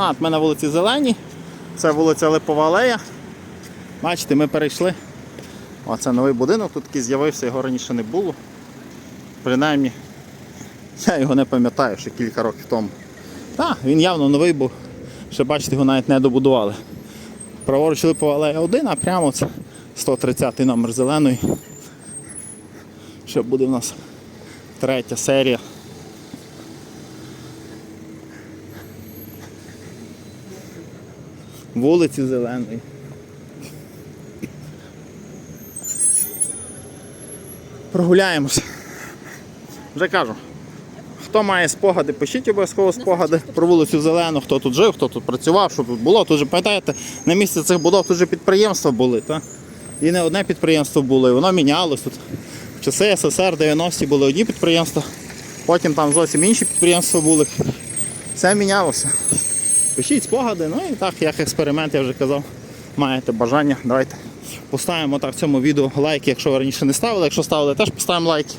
А, от ми на вулиці Зеленій. Це вулиця Липова Алея. Бачите, ми перейшли. Оце новий будинок, тут такий з'явився, його раніше не було. Принаймні, я його не пам'ятаю ще кілька років тому. Так, він явно новий був. Ще бачите, його навіть не добудували. Праворуч Липова алея 1, а прямо це 130 номер зеленої. Ще буде в нас третя серія. Вулиці Зеленої. Прогуляємося. Вже кажу. Хто має спогади, пишіть обов'язково спогади про вулицю Зелену, хто тут жив, хто тут працював, що тут було. Тут же, пам'ятаєте, на місці цих будов тут же підприємства були. Та? І не одне підприємство було, і воно мінялось тут. В часи СССР 90-ті були одні підприємства, потім там зовсім інші підприємства були. Все мінялося. Пишіть спогади, ну і так, як експеримент, я вже казав, маєте бажання, давайте поставимо так в цьому відео лайки, якщо ви раніше не ставили. Якщо ставили, теж поставимо лайки.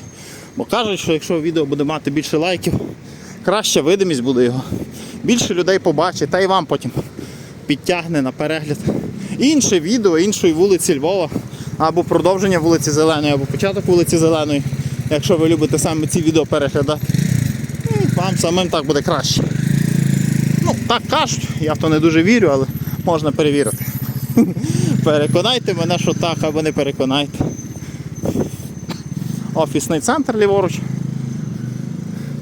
Бо кажуть, що якщо відео буде мати більше лайків, краща видимість буде його. Більше людей побачить, та й вам потім підтягне на перегляд. Інше відео іншої вулиці Львова, або продовження вулиці Зеленої, або початок вулиці Зеленої, якщо ви любите саме ці відео переглядати. Ну, Вам самим так буде краще. Так кажуть, я в то не дуже вірю, але можна перевірити. Переконайте мене, що так, або не переконайте. Офісний центр ліворуч.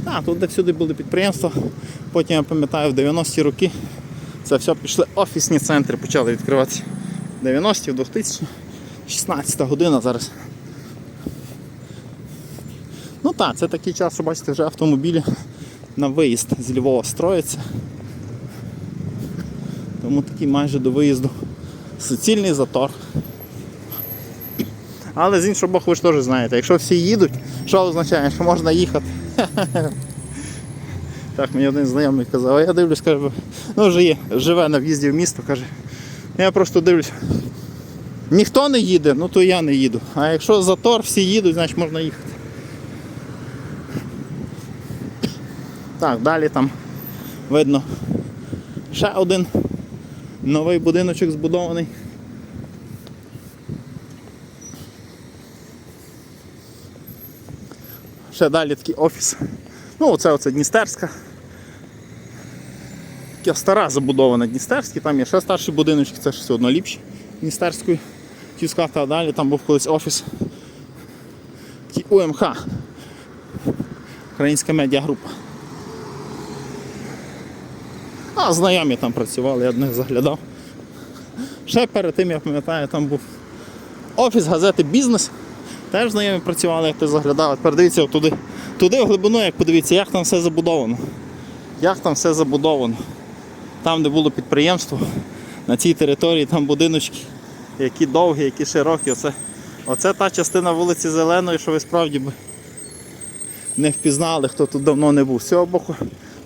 А, тут де всюди були підприємства. Потім я пам'ятаю, в 90-ті роки це все пішли офісні центри, почали відкриватися. 90-ті, в 2000 16 година зараз. Ну так, це такий час, що бачите, вже автомобілі на виїзд з Львова строяться. Тому такий майже до виїзду суцільний затор. Але з іншого боку, ви ж теж знаєте, якщо всі їдуть, що означає, що можна їхати. Так, мені один знайомий казав, а я дивлюсь, каже, ну вже є, живе на в'їзді в місто, каже. Я просто дивлюсь. Ніхто не їде, ну то я не їду. А якщо затор, всі їдуть, значить можна їхати. Так, далі там видно ще один новий будиночок збудований. Ще далі такий офіс. Ну, оце оце Дністерська. Така стара забудована Дністерський, там є ще старший будиночок, це ж все одно ліпші Дністерської тіскавка, а далі там був колись офіс такий УМХ. Українська медіагрупа. А знайомі там працювали, я до них заглядав. Ще перед тим, я пам'ятаю, там був офіс газети Бізнес. Теж знайомі працювали, як ти заглядав. Тепер дивіться туди, туди в глибину, як подивіться, як там все забудовано. Як там все забудовано. Там, де було підприємство, на цій території там будиночки, які довгі, які широкі. Оце, оце та частина вулиці Зеленої, що ви справді би не впізнали, хто тут давно не був. З цього боку,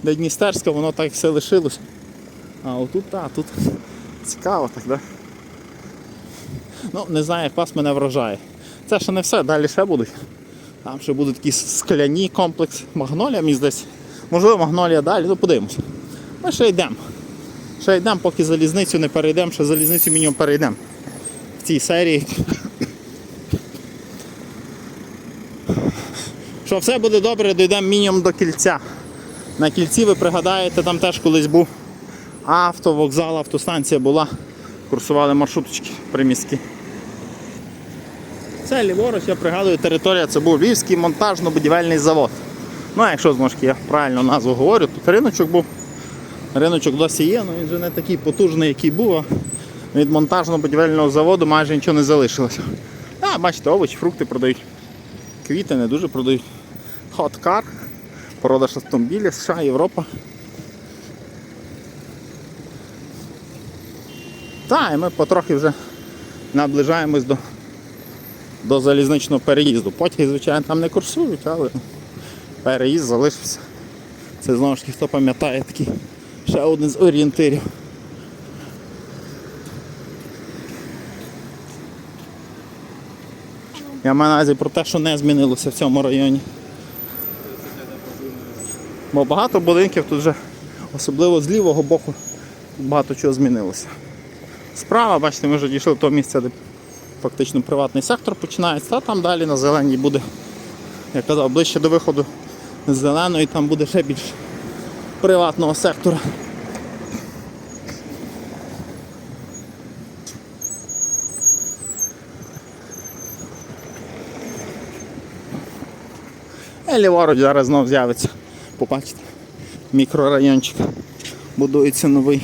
де Дністерська, воно так все лишилось. А отут, так, тут цікаво так, да? Ну, не знаю, як вас мене вражає. Це ще не все, далі ще будуть. Там ще будуть такі скляні комплекс. Магнолія, мені здається. Можливо, магнолія далі, ну подивимося. Ми ще йдемо. Ще йдемо, поки залізницю не перейдемо, ще залізницю мінімум перейдемо. В цій серії. Що все буде добре, дійдемо мінімум до кільця. На кільці ви пригадаєте, там теж колись був автовокзал, автостанція була. Курсували маршруточки приміські. Це ліворуч, я пригадую, територія це був Львівський монтажно-будівельний завод. Ну, а якщо знову я правильно назву говорю, тут риночок був. Риночок досі є, але він вже не такий потужний, який був. а Від монтажно-будівельного заводу майже нічого не залишилося. А, бачите, овочі, фрукти продають. Квіти не дуже продають. Car, продаж автомобілів, США, Європа. Так, і ми потрохи вже наближаємось до, до залізничного переїзду. Потяги, звичайно, там не курсують, але переїзд залишився. Це знову ж таки, хто пам'ятає такий ще один з орієнтирів. Я маю на увазі про те, що не змінилося в цьому районі. Бо багато будинків тут вже, особливо з лівого боку, багато чого змінилося. Справа, бачите, ми вже дійшли до того місця, де фактично приватний сектор починається, а там далі на зеленій буде, як казав, ближче до виходу з зеленої, там буде ще більше приватного сектора. І ліворуч зараз знов з'явиться. Побачите, мікрорайончик будується новий.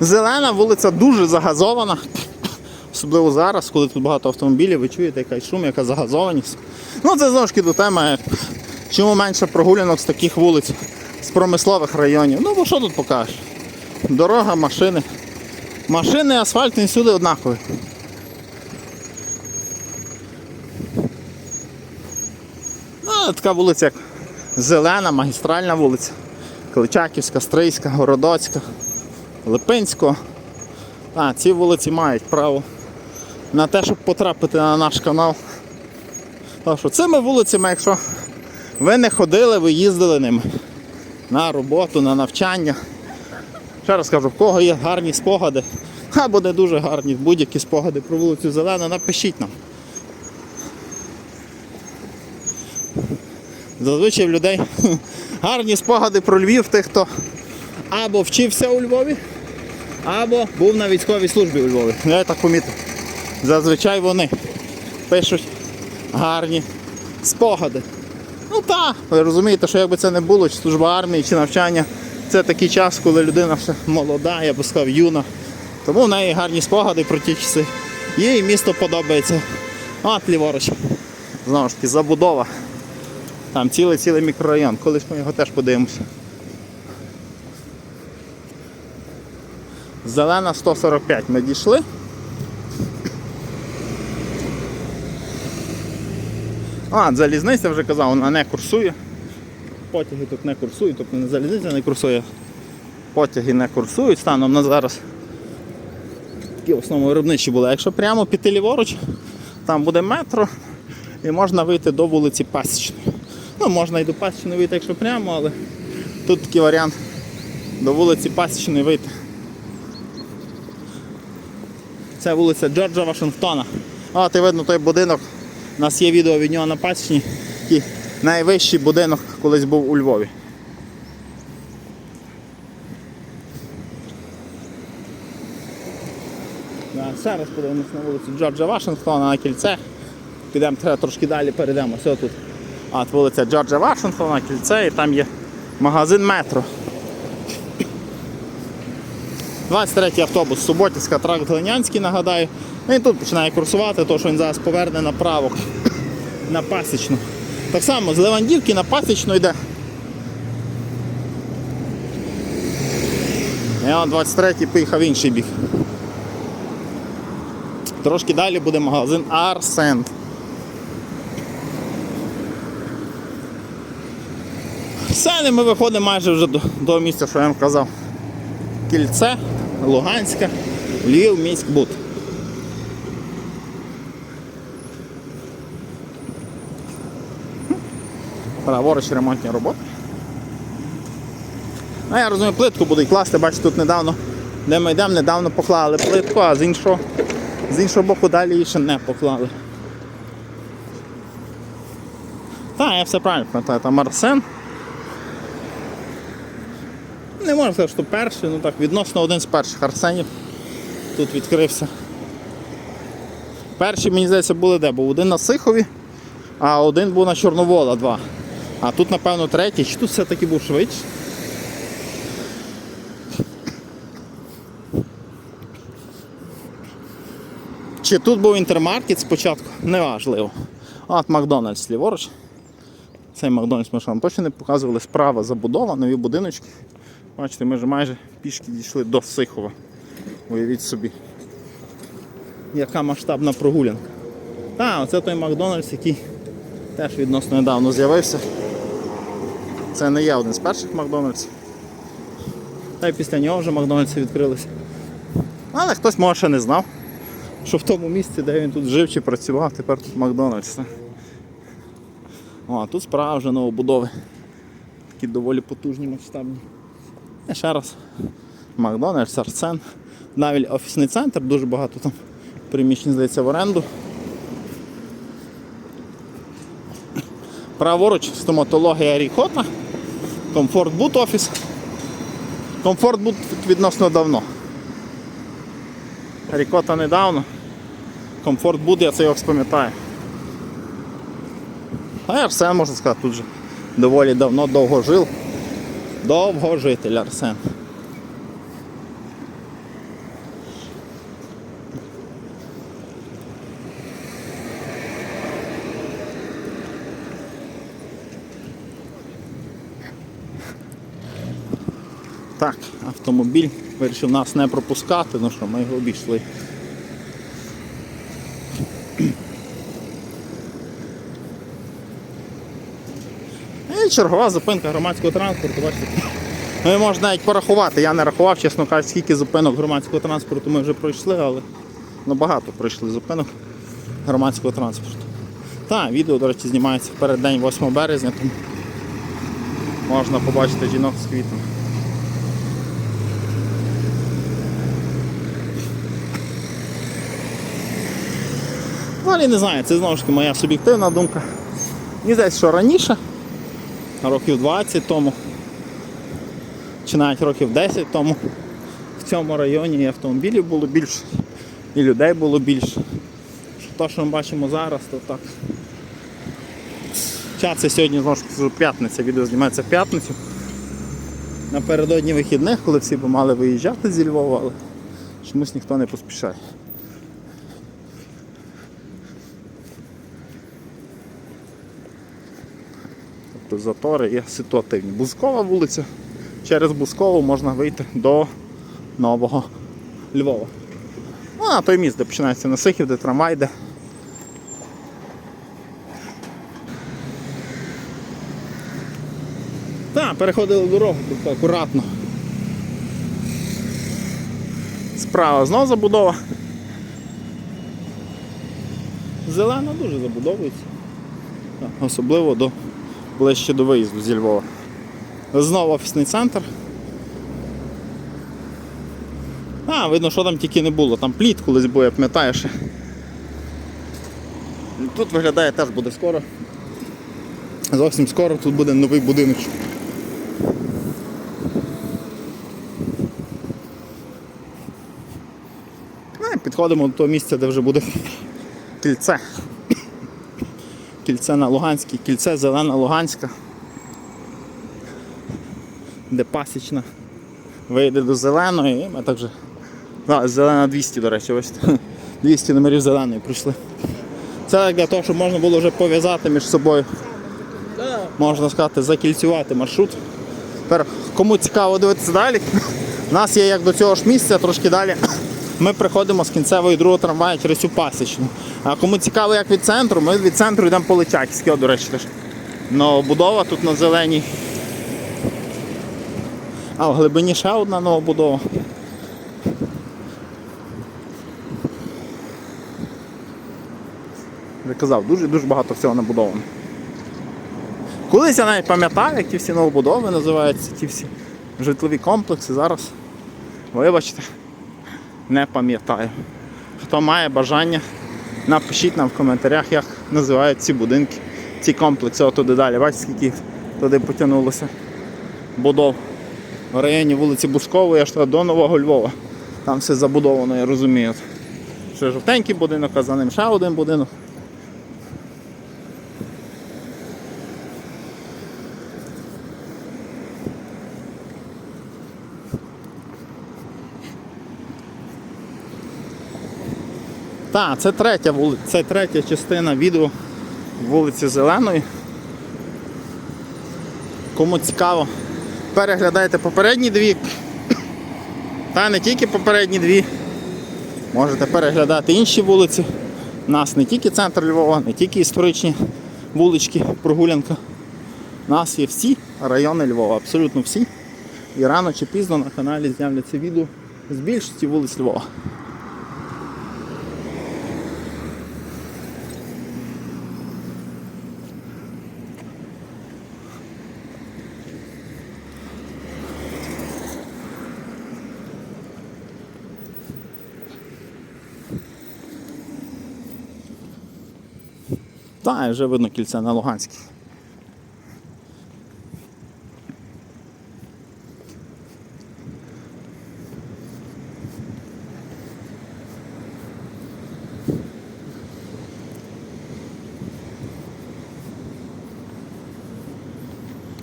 Зелена вулиця дуже загазована. Особливо зараз, коли тут багато автомобілів, ви чуєте якийсь шум, яка загазованість. Ну це знову ж таки до теми, чому менше прогулянок з таких вулиць, з промислових районів. Ну бо що тут покажеш? Дорога, машини. Машини, асфальт він всюди однакові. Ну, така вулиця, як Зелена, магістральна вулиця. Кличаківська, Стрийська, Городоцька, Липинського. А, ці вулиці мають право на те, щоб потрапити на наш канал. Так що цими вулицями, якщо ви не ходили, ви їздили ними на роботу, на навчання. Ще раз кажу, в кого є гарні спогади, або не дуже гарні будь-які спогади про вулицю Зелену, напишіть нам. Зазвичай в людей гарні спогади про Львів, тих, хто або вчився у Львові, або був на військовій службі у Львові. Я так помітив. Зазвичай вони пишуть гарні спогади. Ну так, ви розумієте, що якби це не було, чи служба армії, чи навчання, це такий час, коли людина ще молода, я б сказав, юна. Тому в неї гарні спогади про ті часи. Їй місто подобається. От ліворуч. Знову ж таки, забудова. Там цілий цілий мікрорайон. Колись ми його теж подивимося. Зелена 145 ми дійшли. А, залізниця вже казав, вона не курсує. Потяги тут не курсують, тобто не залізниця не курсує. Потяги не курсують станом на зараз. Такі в основному виробничі були. Якщо прямо піти ліворуч, там буде метро і можна вийти до вулиці Пасічної. Ну, можна і до Пасічної вийти, якщо прямо, але тут такий варіант до вулиці Пасічної вийти. Це вулиця Джорджа Вашингтона. От і видно той будинок. У нас є відео від нього на Пасічній. Такий найвищий будинок колись був у Львові. Да, ще раз подивимось на вулицю Джорджа Вашингтона на кільце. Підемо трошки далі, перейдемо. Все тут. От вулиця Джорджа Вашингтона, кільце і там є магазин метро. 23-й автобус Суботівська, тракт Глинянський, нагадаю. Він тут починає курсувати, тому що він зараз поверне направо на пасічну. Так само з Левандівки на пасічну йде. І он 23-й поїхав інший бік. Трошки далі буде магазин Арсент. Все, ми виходимо майже вже до, до місця, що я вам казав. Кільце, Луганська, Львів, міськбуд. Праворуч ремонтні роботи. Ну, я розумію, плитку будуть класти, бачите, тут недавно, де ми йдемо, недавно поклали плитку, а з іншого, з іншого боку далі її ще не поклали. Так, я все правильно пам'ятаю, там Арсен. Не можна сказати, що перший, ну так, відносно один з перших арсенів тут відкрився. Перші, мені здається, були де? Був один на Сихові, а один був на Чорновола, два. А тут, напевно, третій, чи тут все-таки був швидше. Чи тут був інтермаркет спочатку, неважливо. От Макдональдс ліворуч. Цей Макдональдс ми ж вам точно не показували. Справа забудова, нові будиночки. Бачите, ми вже майже пішки дійшли до Сихова. Уявіть собі. Яка масштабна прогулянка. Так, оце той Макдональдс, який теж відносно недавно з'явився. Це не є один з перших Макдональдсів. Та й після нього вже Макдональдси відкрилися. Але хтось може ще не знав, що в тому місці, де він тут жив чи працював, тепер тут Макдональдс. О, а тут справа вже новобудови. Такі доволі потужні масштабні. І ще раз. Макдональдс, Арсен. Навіть офісний центр, дуже багато там приміщень здається в оренду. Праворуч стоматологія Ріхота. Комфорт Бут офіс. Комфорт Бут відносно давно. Рікота недавно. Комфорт Бут, я це його пам'ятаю. А Арсен, можна сказати, тут же доволі давно довго жив. Довгожитель Арсен. Так, автомобіль вирішив нас не пропускати, ну що, ми його обійшли. Чергова зупинка громадського транспорту, бачите. Ну, можна навіть порахувати. Я не рахував, чесно кажучи, скільки зупинок громадського транспорту ми вже пройшли, але ну, багато пройшли зупинок громадського транспорту. Так, відео, до речі, знімається в переддень 8 березня, тому можна побачити жінок з квітом. Взагалі не знаю, це знову ж таки моя суб'єктивна думка. Мені здається, що раніше, років 20 тому, чи навіть років 10 тому, в цьому районі і автомобілів було більше, і людей було більше. Те, що ми бачимо зараз, то так. Це сьогодні знову ж п'ятниця, відео знімається в п'ятницю. Напередодні вихідних, коли всі б мали виїжджати зі Львова, але чомусь ніхто не поспішає. Тобто затори є ситуативні. Бузкова вулиця. Через Бузкову можна вийти до Нового Львова. Ну, а той міст, де починається Насихів, де трамвай йде. Так, переходили дорогу, тобто акуратно. Справа знову забудова. Зелена дуже забудовується. Особливо до ближче до виїзду зі Львова. Знову офісний центр. А, видно, що там тільки не було. Там пліт колись був, я пам'ятаю ще. Тут виглядає теж буде скоро. Зовсім скоро тут буде новий будинок. Ну, Підходимо до того місця, де вже буде кільце. Кільце на Луганській, кільце зелена Луганська, де пасічна вийде до зеленої, ми так же. А, зелена 200, до речі, ось 200 номерів зеленої прийшли. Це для того, щоб можна було вже пов'язати між собою. Можна сказати, закільцювати маршрут. Тепер, кому цікаво дивитися далі, у нас є як до цього ж місця, трошки далі. Ми приходимо з кінцевої другого трамвая через цю пасічну. А кому цікаво, як від центру, ми від центру йдемо по Личаківській, до речі, теж. Новобудова тут на зеленій. А в глибині ще одна новобудова. Вже казав, дуже-дуже багато всього набудовано. Колись я навіть пам'ятаю, як ті всі новобудови називаються, ті всі житлові комплекси. Зараз, вибачте, не пам'ятаю. Хто має бажання, напишіть нам в коментарях, як називають ці будинки, ці комплекси отуди далі. Бачите, скільки туди потягнулося будов. В районі вулиці Бускової аж до Нового Львова. Там все забудовано, я розумію. Ще жовтенький будинок, а за ним ще один будинок. Так, це третя вули... це третя частина відео вулиці Зеленої. Кому цікаво, переглядайте попередні дві. Та не тільки попередні дві. Можете переглядати інші вулиці. У нас не тільки центр Львова, не тільки історичні вулички, прогулянка. У нас є всі райони Львова, абсолютно всі. І рано чи пізно на каналі з'являться відео з більшості вулиць Львова. Так, вже видно кільце на Луганській.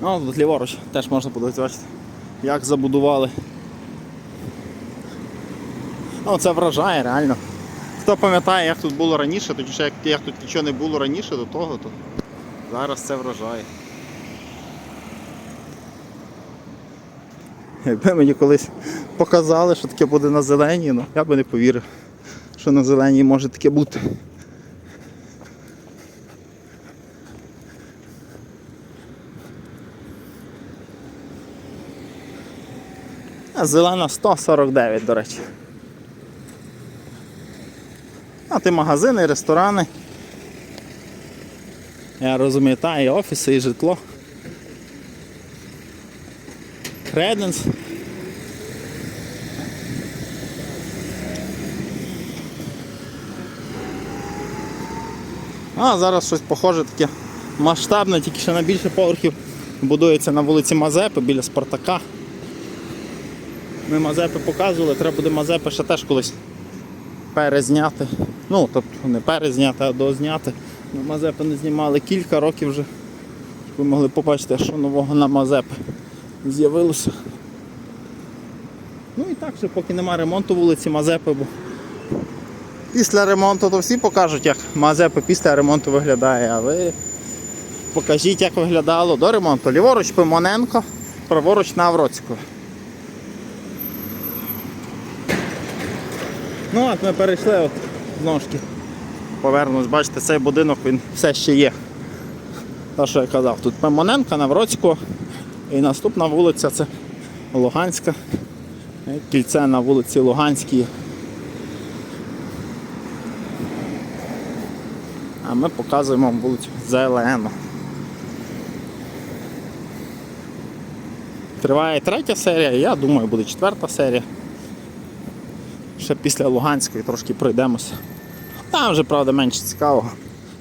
О, тут ліворуч теж можна подивитися, бачите, як забудували. Ну, це вражає реально. Хто пам'ятає, як тут було раніше, точніше, як, як тут нічого не було раніше до того, то зараз це вражає. Якби мені колись показали, що таке буде на зеленій, ну я би не повірив, що на зеленій може таке бути. Зелена 149, до речі. А ти магазини, ресторани. Я розумію, та і офіси, і житло. Креденс. А зараз щось похоже таке масштабне, тільки ще на більше поверхів будується на вулиці Мазепи біля Спартака. Ми Мазепи показували, треба буде Мазепи ще теж колись перезняти. Ну, тобто не перезняти, а дозняти. Ми Мазепи не знімали кілька років вже. Ви могли побачити, що нового на Мазепи з'явилося. Ну і так, що поки нема ремонту вулиці Мазепи, бо після ремонту то всі покажуть, як Мазепи після ремонту виглядає, а ви покажіть, як виглядало до ремонту. Ліворуч Пимоненко, праворуч Навроцьку. Ну от ми перейшли от знову ж таки. Повернусь, бачите, цей будинок він все ще є. Те, що я казав, тут Пимоненка, Навроцьку і наступна вулиця це Луганська. Кільце на вулиці Луганській. А ми показуємо вулицю Зелену. Триває третя серія, я думаю, буде четверта серія. Ще після Луганської трошки пройдемося. Там вже, правда, менше цікавого.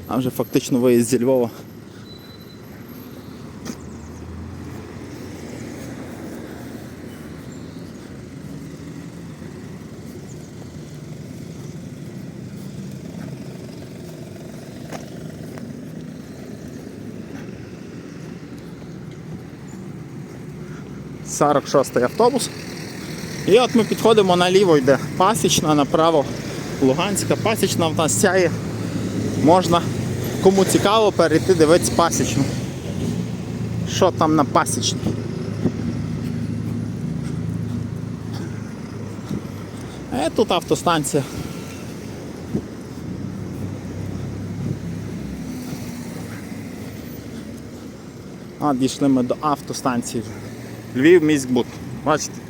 Там вже фактично виїзд зі Львова. Сорок шостий автобус. І от ми підходимо наліво, йде пасічна, направо Луганська. Пасічна в нас сяє. Можна, кому цікаво, перейти дивитися пасічну. Що там на пасічній? Е, тут автостанція. А, дійшли ми до автостанції. Львів міськбуд. Бачите?